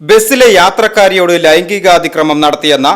ബസ്സിലെ യാത്രക്കാരിയോട് ലൈംഗികാതിക്രമം നടത്തിയെന്ന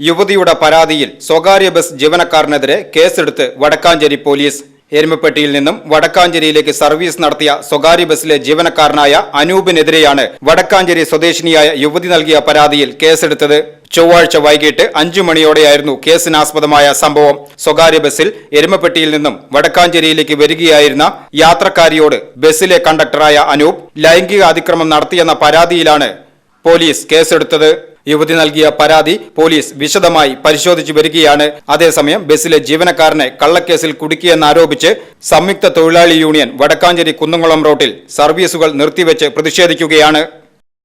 യുവതിയുടെ പരാതിയിൽ സ്വകാര്യ ബസ് ജീവനക്കാരനെതിരെ കേസെടുത്ത് വടക്കാഞ്ചേരി പോലീസ്. എരുമപ്പെട്ടിയിൽ നിന്നും വടക്കാഞ്ചേരിയിലേക്ക് സർവീസ് നടത്തിയ സ്വകാര്യ ബസ്സിലെ ജീവനക്കാരനായ അനൂപിനെതിരെയാണ് വടക്കാഞ്ചേരി സ്വദേശിനിയായ യുവതി നൽകിയ പരാതിയിൽ കേസെടുത്തത്. ചൊവ്വാഴ്ച വൈകിട്ട് അഞ്ചു മണിയോടെയായിരുന്നു കേസിനാസ്പദമായ സംഭവം. സ്വകാര്യ ബസ്സിൽ എരുമപ്പെട്ടിയിൽ നിന്നും വടക്കാഞ്ചേരിയിലേക്ക് വരികയായിരുന്ന യാത്രക്കാരിയോട് ബസ്സിലെ കണ്ടക്ടറായ അനൂപ് ലൈംഗിക അതിക്രമം നടത്തിയെന്ന പരാതിയിലാണ് പോലീസ് കേസെടുത്തത്. യുവതി നൽകിയ പരാതി പോലീസ് വിശദമായി പരിശോധിച്ചു വരികയാണ്. അതേസമയം ബസ്സിലെ ജീവനക്കാരനെ കള്ളക്കേസിൽ കുടുക്കിയെന്നാരോപിച്ച് സംയുക്ത തൊഴിലാളി യൂണിയൻ വടക്കാഞ്ചേരി കുന്നംകുളം റോഡിൽ സർവീസുകൾ നിർത്തിവെച്ച് പ്രതിഷേധിക്കുകയാണ്.